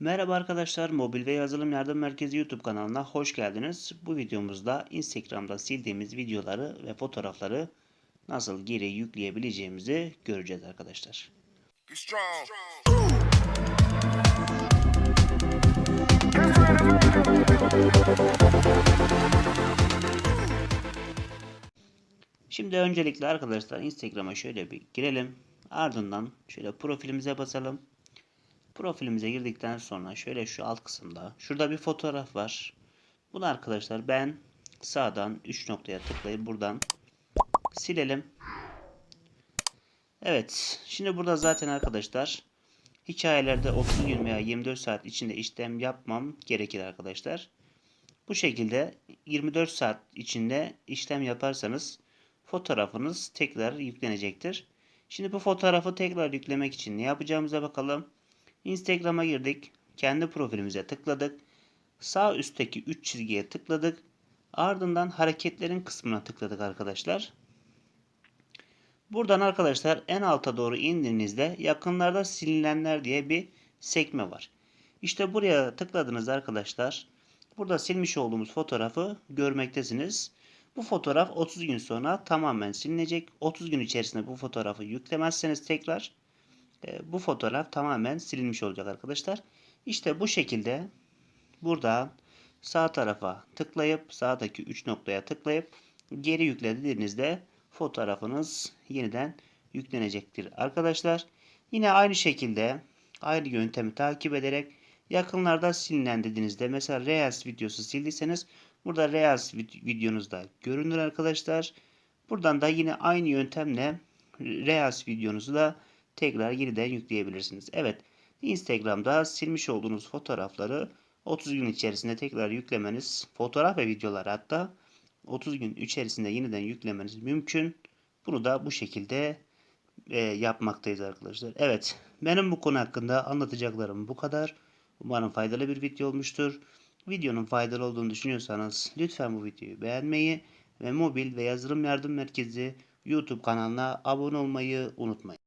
Merhaba arkadaşlar, Mobil ve Yazılım Yardım Merkezi YouTube kanalına hoş geldiniz. Bu videomuzda Instagram'da sildiğimiz videoları ve fotoğrafları nasıl geri yükleyebileceğimizi göreceğiz arkadaşlar. Şimdi öncelikle arkadaşlar Instagram'a şöyle bir girelim. Ardından şöyle profilimize basalım. Profilimize girdikten sonra şöyle şu alt kısımda şurada bir fotoğraf var. Bunu arkadaşlar ben sağdan 3 noktaya tıklayıp buradan silelim. Evet. Şimdi burada zaten arkadaşlar hikayelerde 30 gün veya 24 saat içinde işlem yapmam gerekir arkadaşlar. Bu şekilde 24 saat içinde işlem yaparsanız fotoğrafınız tekrar yüklenecektir. Şimdi bu fotoğrafı tekrar yüklemek için ne yapacağımıza bakalım. Instagram'a girdik. Kendi profilimize tıkladık. Sağ üstteki 3 çizgiye tıkladık. Ardından hareketlerin kısmına tıkladık arkadaşlar. Buradan arkadaşlar en alta doğru indiğinizde yakınlarda silinenler diye bir sekme var. İşte buraya tıkladınız arkadaşlar. Burada silmiş olduğumuz fotoğrafı görmektesiniz. Bu fotoğraf 30 gün sonra tamamen silinecek. 30 gün içerisinde bu fotoğrafı yüklemezseniz tekrar bu fotoğraf tamamen silinmiş olacak arkadaşlar. İşte bu şekilde buradan sağ tarafa tıklayıp sağdaki 3 noktaya tıklayıp geri yükle dediğinizde fotoğrafınız yeniden yüklenecektir arkadaşlar. Yine aynı şekilde aynı yöntemi takip ederek yakınlarda silinen dediğinizde mesela Reels videosu sildiyseniz burada Reels videonuzda görünür arkadaşlar. Buradan da yine aynı yöntemle Reels videonuzu da tekrar yeniden yükleyebilirsiniz. Evet Instagram'da silmiş olduğunuz fotoğrafları 30 gün içerisinde tekrar yüklemeniz, fotoğraf ve videolar hatta 30 gün içerisinde yeniden yüklemeniz mümkün. Bunu da bu şekilde e, yapmaktayız arkadaşlar. Evet, benim bu konu hakkında anlatacaklarım bu kadar. Umarım faydalı bir video olmuştur. Videonun faydalı olduğunu düşünüyorsanız lütfen bu videoyu beğenmeyi ve mobil ve yazılım yardım merkezi YouTube kanalına abone olmayı unutmayın.